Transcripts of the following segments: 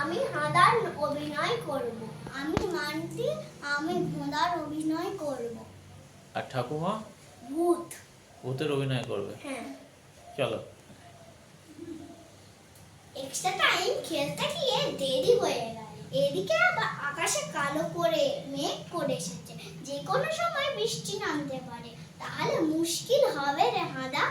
আমি হাঁদার অভিনয় করব। আমি মানতি আমি ভোঁদার অভিনয় করব। আর ঠাকুমা? ভূত। ভূতের অভিনয় করবে? হ্যাঁ। চলো। এক্সট্রা টাইম খেলতে গিয়ে দেরি হয়ে গেল। এদিকে আবার আকাশে কালো করে মেঘ করে এসেছে। যে কোনো সময় বৃষ্টি নামতে পারে। তাহলে মুশকিল হবে রে হাঁদা।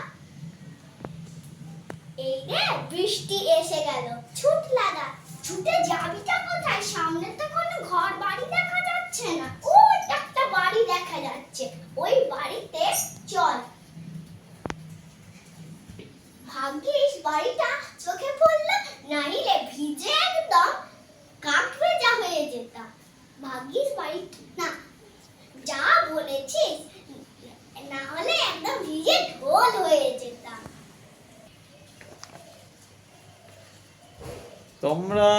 এই রে বৃষ্টি এসে গেল। ছুট লাগা ছুটে যাবিটা কোথায়? সামনে তো কোনো ঘর বাড়ি দেখা যাচ্ছে না। ওই একটা বাড়ি দেখা যাচ্ছে। ওই বাড়িতে চল। ভাগ্যিস বাড়িটা চোখে পড়ল, নাইলে ভিজে একদম কাক ভেজা হয়ে যেতাম ভাগ্যিস বাড়ি না, যা বলেছিস, না হলে একদম ভিজে ঢোল হয়ে যেতাম তোমরা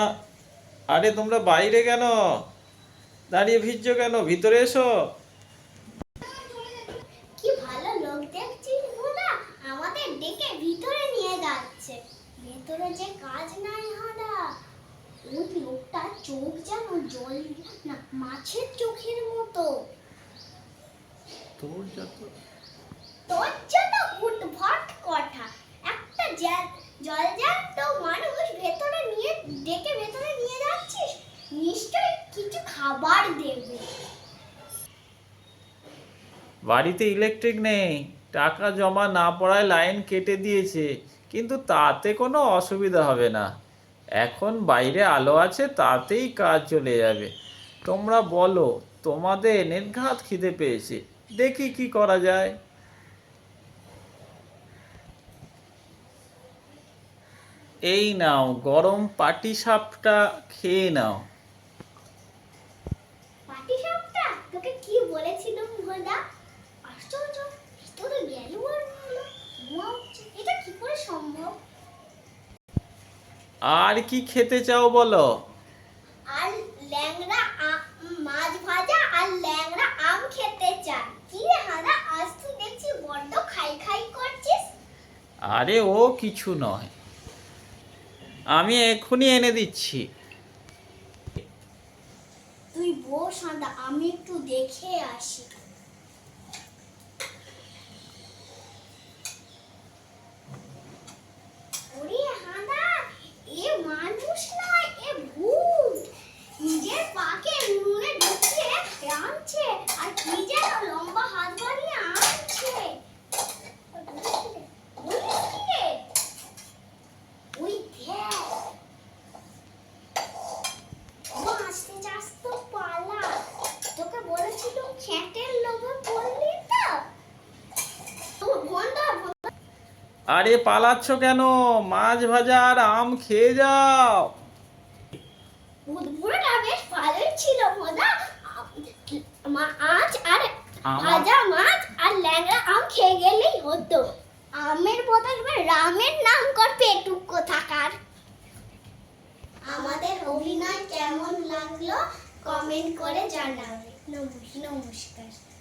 আরে তোমরা বাইরে কেন? দাঁড়িয়ে ভিজছো কেন? ভিতরে এসো। কি ভালো লোক আমাদের ডেকে ভিতরে নিয়ে যাচ্ছে। ভেতরে যে কাজ নাই হাদা। ওই লোকটার চোখ যেন জল না মাছের চোখের মতো। তোর যত তোর জন্য উদ্ভট কথা একটা জল জলজান্ত মানুষ ভেতরে নিয়ে ডেকে ভেতরে নিয়ে যাচ্ছিস নিশ্চয়ই কিছু খাবার দেবে বাড়িতে ইলেকট্রিক নেই। টাকা জমা না পড়ায় লাইন কেটে দিয়েছে। কিন্তু তাতে কোনো অসুবিধা হবে না। এখন বাইরে আলো আছে, তাতেই কাজ চলে যাবে। তোমরা বলো, তোমাদের নির্ঘাত খিদে পেয়েছে। দেখি কি করা যায়। এই নাও, গরম পাটি সাপটা খেয়ে নাও। পাটি সাপটা তোকে কি বলেছিলাম আশ্চর্য ভিতরে গেল আর হলো ধোঁয়া উঠছে। এটা কি করে সম্ভব? আর কি খেতে চাও বলো? আর ল্যাংড়া মাছ ভাজা আর ল্যাংড়া আম খেতে চাই কি রে হাদা আজ তুই দেখছি বড্ড খাই খাই করছিস। আরে ও কিছু নয়। আমি এক্ষুনি এনে দিচ্ছি। তুই বস আমি একটু দেখে আসি ওরে হাদা এ মানুষ নয় এ ভূত নিজের পাকে নুনে ঢুকিয়ে রাঁধছে আর কি যেন লম্বা হাত বাড়িয়ে আনছে ওই কি রে? ওই দেখ ও আস্তে আস্তে পালা তোকে বলেছিল লোভে পড়লি তো? আরে পালাচ্ছ কেন? মাছ ভাজা আর আম খেয়ে যাও। বুধবুড়টা বেশ ভালোই ছিল মজা মাছ আর আমার- ভাজা মাছ আর ল্যাংড়া আম খেয়ে গেলেই হতো। আমের বদলে রামের নাম কর পেটুক থাকার। আমাদের অভিনয় কেমন লাগল? কমেন্ট করে জানাবে। নমস্কার।